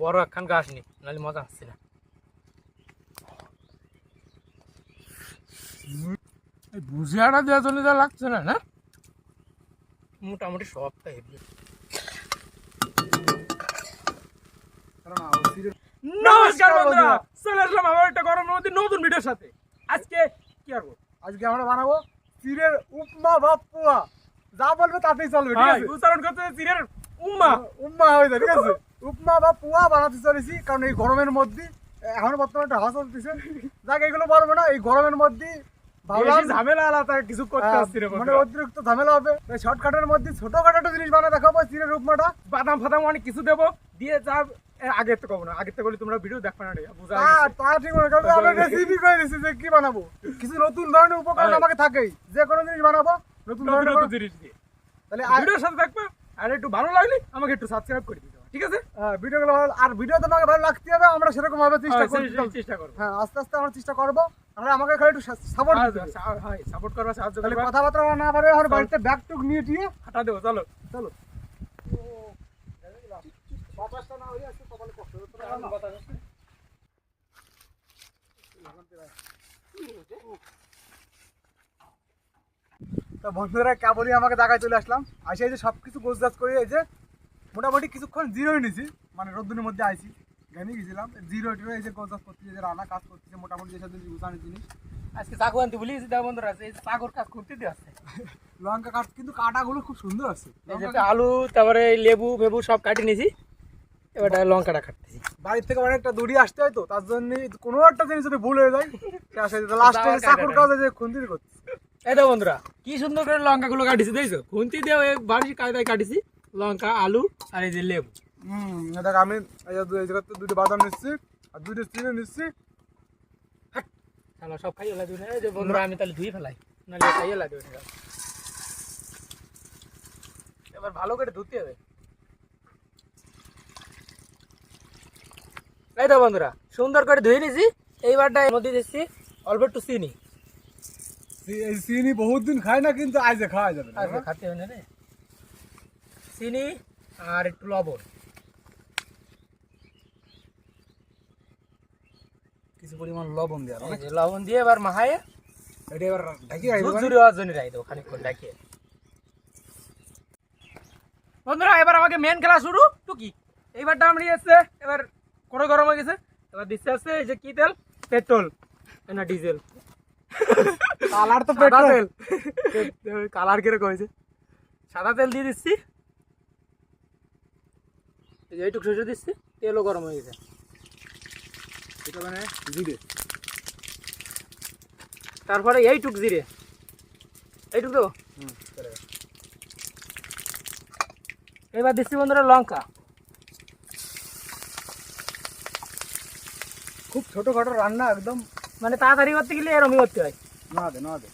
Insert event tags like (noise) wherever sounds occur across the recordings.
বড় একখান গাছ নি নাহলে মজা আসছে না। এই ভুজিয়াটা দেওয়া চলে যা লাগছে না না? মোটামুটি সবটা হেভি নমস্কার বন্ধুরা চলে আসলাম আবার একটা গরম নদীর নতুন ভিডিওর সাথে। আজকে কি করব আজকে আমরা বানাবো চিড়ের উপমা বা পোয়া। যা বলবে তাতেই চলবে ঠিক আছে? উচ্চারণ করতে চিরের উম্মা। হয়ে যায় ঠিক আছে? উপমা বা পোয়া বানাতে চলেছি কারণ এই গরমের মধ্যে এখন বর্তমানে একটা যাক এগুলো পারব না এই গরমের মধ্যে ভাবলাম ঝামেলা আলাদা কিছু করতে আসছি মানে অতিরিক্ত ঝামেলা হবে। শর্টকাটের মধ্যে ছোটখাটো একটা জিনিস বানায় দেখাবো চিড়ের উপমাটা। বাদাম ফাদাম অনেক কিছু দেবো দিয়ে যা এ, আগে তো কব না আগে তো বলি তোমরা ভিডিও দেখবে না বুঝা তা ঠিক মনে করবে আমরা রেসিপি করে দিচ্ছি যে কি বানাবো। কিছু নতুন ধরনের উপকরণ। আমাকে থাকেই যে কোনো জিনিস বানাবো নতুন ধরনের জিনিস দিয়ে। তাহলে ভিডিওর সাথে থাকবে। আর একটু ভালো লাগলে আমাকে একটু সাবস্ক্রাইব করে দিতে ঠিক আছে? হ্যাঁ, ভিডিওগুলো ভালো আর ভিডিও তোমাকে ভালো লাগতে হবে আমরা সেরকম ভাবে চেষ্টা হ্যাঁ, সেই- সেই চেষ্টা করব। হ্যাঁ আস্তে আস্তে আমরা চেষ্টা করব। আমরা আমাকে খালি একটু সাপোর্ট হ্যাঁ সাপোর্ট করবা সাহায্য তাহলে করবা। কথাবার্তা না পারে আমার বাড়িতে ব্যাগ টুক নিয়ে দিয়ে হাঁটা দেবো চলো। চলো। তো বন্ধুরা কেবলই আমাকে দেখায় চলে আসলাম। আসে এই যে সব কিছু গোছগাছ করে এই যে মোটামুটি কিছুক্ষণ জিরোই নিছি। মানে রোদ্দুরের মধ্যে আইছি ঘেমে গেছিলাম। জিরো টিরো এই যে গোছগাছ করতেছে যে রান্না কাজ করতেছে মোটামুটি যেসব জিনিস গুছানোর জিনিস। আজকে চাকু আনতে বলি দাও বন্ধুরা এই যে চাকুর কাজ করতে দিয়ে আসছে। লঙ্কা কাট কিন্তু কাটাগুলো খুব সুন্দর আছে। এই যে আলু তারপরে লেবু ফেবু সব কাটি নিয়েছি এবার লঙ্কাটা কাটতেছি। বাড়ির থেকে অনেকটা দূরে আসতে হয় তো তার জন্য কোনো একটা জিনিস যদি ভুল হয়ে যায় লাস্টে (laughs) চাকুর। কাজে যে খুন্তি করতে তো বন্ধুরা কি সুন্দর করে লঙ্কা গুলো কাটিছি দেখছ? খুন্তি দিয়ে ওই বাড়ির কায়দায় কাটিছি। লঙ্কা আলু আর এই যে লেবু। হুম দেখ আমি এই জায়গাতে দুটো বাদাম নিচ্ছি আর দুটো চিনি নিচ্ছি। সব খাইয়ে লাগবে না যে বন্ধুরা আমি তাহলে ধুয়ে ফেলাই। নাহলে খাইয়ে লাগবে না এবার ভালো করে ধুতে হবে। এই তো বন্ধুরা সুন্দর করে ধুয়ে নিয়েছি এইবারটা মধ্যে দিচ্ছি অল্প একটু চিনি। এই চিনি বহুত দিন খাই না কিন্তু আজকে খাওয়া যাবে আজকে খাতে হবে না রে চিনি আর একটু লবণ কিছু পরিমাণ লবণ দেওয়া লবণ দিয়ে এবার মাহায়ে এটা এবার ঢাকি রাখব হওয়ার জন্য রাই দেবো খানিকক্ষণ ডাকিয়ে বন্ধুরা এবার আমাকে মেন খেলা শুরু টুকি এইবারটা আমরা এসছে এবার করে গরম হয়ে গেছে এবার দিচ্ছে আছে এই যে কি তেল পেট্রোল না ডিজেল কালার তো পেট্রোল কালার কীরকম হয়েছে? সাদা তেল দিয়ে দিচ্ছি। এইটুকু সরষে দিচ্ছি তেলও গরম হয়ে গেছে। এটা মানে জিরে। তারপরে এইটুক জিরে। এইটুক দেবো? হুম এবার দিচ্ছি বন্ধুরা লঙ্কা। খুব ছোটখাটো রান্না একদম মানে তাড়াতাড়ি করতে গেলে এরমই করতে হয়। না দে না দে।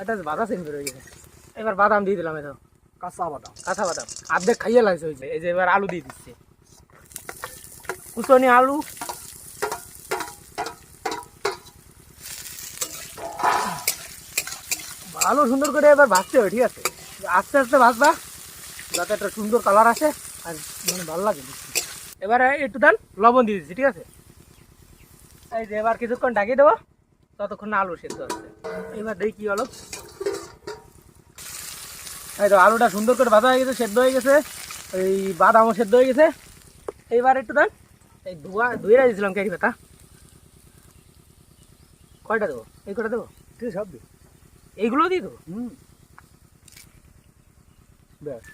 একটা বাদাম সেন্ড হয়ে গেছে। এবার বাদাম দিয়ে দিলাম এটা কাঁচা বাদাম। কাঁচা বাদাম। অর্ধেক খাইয়ে লাগছে হয়েছে এই যে এবার আলু দিয়ে দিচ্ছি। কুচনি আলু। ভালো সুন্দর করে এবার ভাজতে হবে ঠিক আছে? আস্তে আস্তে ভাজবা যাতে একটা সুন্দর কালার আসে আর মানে ভালো লাগে। এবার একটু দেন লবণ দিয়ে দিচ্ছি ঠিক আছে? এই যে এবার কিছুক্ষণ ঢাকিয়ে দেবো ততক্ষণ না আলু সেদ্ধ হচ্ছে। এবার দেখি কি হলো। এই তো আলুটা সুন্দর করে ভাজা হয়ে গেছে সেদ্ধ হয়ে গেছে। এই বাদামও সেদ্ধ হয়ে গেছে। এইবার একটু দেন। এই ধোয়া ধুয়ে দিয়েছিলাম ক্যারি পাতা। কয়টা দেবো? এই কটা দেবো? ঠিক সব দে এইগুলো দিয়ে দেবো? হুম। ব্যাস।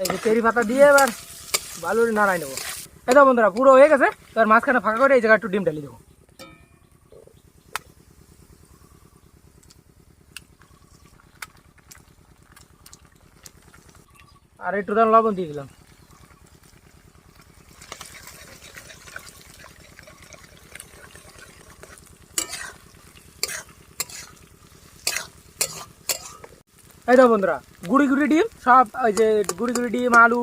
এই যে চেরি পাতা দিয়ে এবার ভালো করে নাড়াই নেব। এই তো বন্ধুরা, পুরো হয়ে গেছে। এবার মাঝখানে ফাঁকা করে এই জায়গায় একটু ডিম ঢালি দেবো। আর একটু দাম লবণ দিয়ে দিলাম। এই তো বন্ধুরা, গুড়ি গুড়ি ডিম, সব ওই যে গুড়ি গুড়ি ডিম, আলু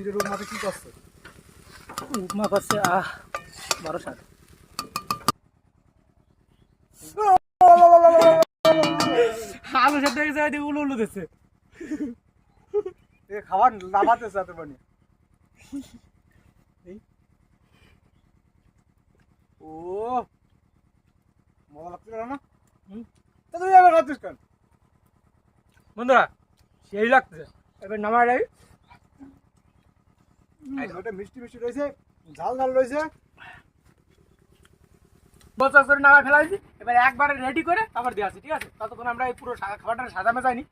সিরের রূপ কি করছে? উপমা করছে আহ বারো সাত আলু সেদ্ধ গেছে উলু উলু দিচ্ছে। খাবার নামাতে সাথে বানি ও মজা লাগছে না। তা তুই এবার খাচ্ছিস কেন? বন্ধুরা সেই লাগছে এবার নামায় ওটা মিষ্টি মিষ্টি রয়েছে ঝাল ঝাল রয়েছে। বছর করে নামায় ফেলা হয়েছি এবার একবারে রেডি করে তারপর দিয়ে আসি ঠিক আছে? ততক্ষণ আমরা এই পুরো সা- খাবারটা সাজামে যাইনি?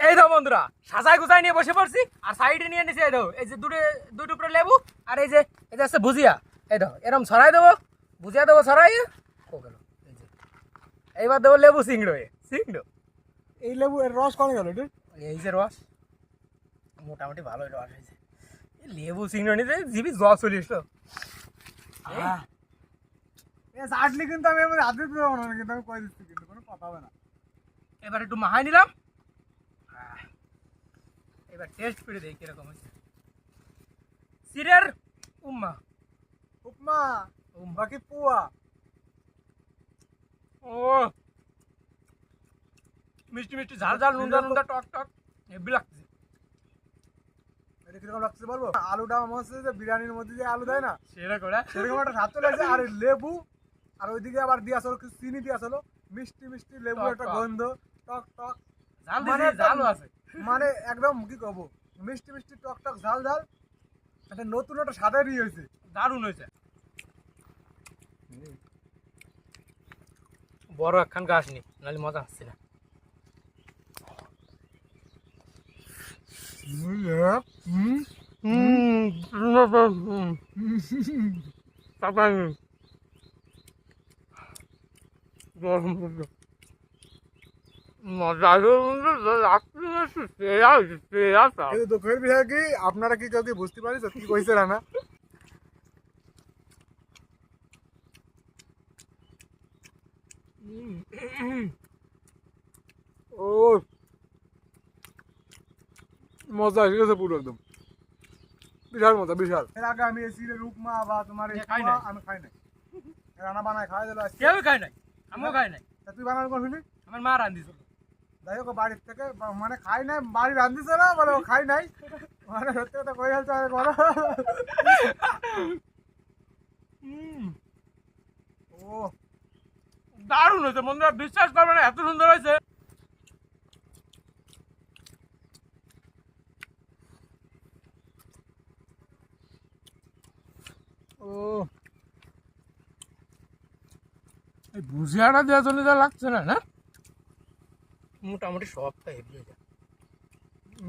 এই দাও বন্ধুরা সাজাই গুজাই নিয়ে বসে পড়ছি আর সাইডে নিয়ে নিছি এই দাও এই যে দুটো দুই টুকরো লেবু আর এই যে এই যে আছে ভুজিয়া। এই দাও ছড়াই দেবো। ভুজিয়া দেবো ছড়াই গেল এইবার দেবো লেবু সিংড়ো সিংড়ো এই লেবু এর রস কমে গেল এই যে রস মোটামুটি ভালোই রস হয়েছে। লেবু সিংড়ো নিতে জিবি জল চলে এসলো চাটনি কিন্তু আমি মধ্যে হাত দিতে পারব না কিন্তু আমি কয়ে দিচ্ছি কিন্তু কোনো কথা হবে না এবার একটু মাহাই নিলাম এবার টেস্ট করে দেখি কীরকম হয়েছে সিরের উম্মা। উপমা বাকি পুয়া ও মিষ্টি মিষ্টি ঝাল ঝাল নুনদা নুনদা টক টক হেভি লাগছে এটা কীরকম লাগছে বলব? আলুটা মনে হচ্ছে যে বিরিয়ানির মধ্যে যে আলু দেয় না সেরা সেরকম একটা স্বাদ চলে আসে। আর লেবু আর ওইদিকে আবার দিয়ে আসলো কিছু চিনি দিয়ে আসলো মিষ্টি মিষ্টি লেবু একটা গন্ধ টক টক। মানে আছে। মানে একদম কি কব? মিষ্টি মিষ্টি টক টক ঝাল ঝাল। একটা নতুন একটা স্বাদের ই হয়েছে দারুণ হয়েছে। বড় একখান গাছ নি নাহলে মজা আসছে না মজা কিন্তু (laughs) দুঃখের বিষয় কি? আপনারা কি কেউ কি বুঝতে পারি? কি কইছে না ও মজা এসে গেছে পুরো একদম। বিশাল মজা বিশাল। এর আগে আমি এই সিরের উপমা বা তোমার এই খাই না আমি খাই নাই। রান্না বানায় খাওয়া দিল আজকে। কেউ খাই নাই আমিও খাই নাই। তা তুই বানানো করবি আমার মা রান্ধিছিল যাই হোক বাড়ির থেকে মানে খাই নাই বাড়ি রান্ধিছে না বলে ও খাই নাই। মানে সত্যি কথা কই হচ্ছে আমি বলো। ও। দারুণ হয়েছে বন্ধুরা বিশ্বাস করবে না এত সুন্দর হয়েছে ও ভুজিয়াটা দেওয়ার জন্য যা লাগছে না না? মোটামুটি সবটা হেভি হয়েছে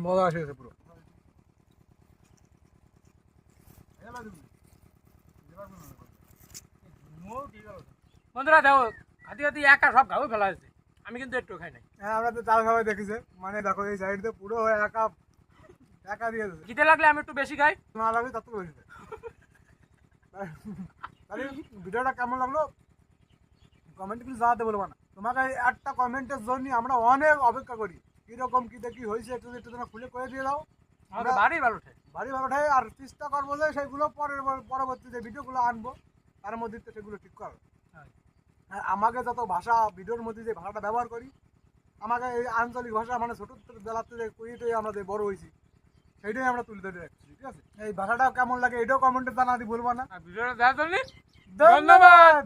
মজা আসে গেছে পুরো। বন্ধুরা দেখো হাতি হাতি একা সব খাবে ফেলা হয়েছে। আমি কিন্তু একটু খাই নাই। হ্যাঁ আমরা তো চাল সবাই দেখেছে। মানে দেখো এই সাইড দিয়ে পুরো একা একা দিয়ে দিয়েছে। খিদে লাগলে আমি একটু বেশি খাই। না লাগবে তত বেশি ভিডিওটা কেমন লাগল? কমেন্টে কিছু জানাতে বলব না। তোমাকে একটা কমেন্টের জন্য আমরা অনেক অপেক্ষা করি। কীরকম কি দেখি হয়েছে একটু একটু তোমরা খুলে করে দিয়ে দাও। বাড়ি ভালো ঠাই বাড়ি ভালোটাই আর চেষ্টা করব যে সেগুলো পরের পরবর্তী যে ভিডিওগুলো আনব। তার মধ্যে তো সেগুলো ঠিক করো হ্যাঁ। আর আমাকে যত ভাষা ভিডিওর মধ্যে যে ভাষাটা ব্যবহার করি আমাকে এই আঞ্চলিক ভাষা মানে ছোটো বেলাতে যে কুইটাই আমরা যে বড় হয়েছি সেইটাই আমরা তুলে ধরে রাখছি ঠিক আছে? এই ভাষাটাও কেমন লাগে এটাও কমেন্টে জানা দি বলব না। ভিডিওটা দেখার জন্য ধন্যবাদ!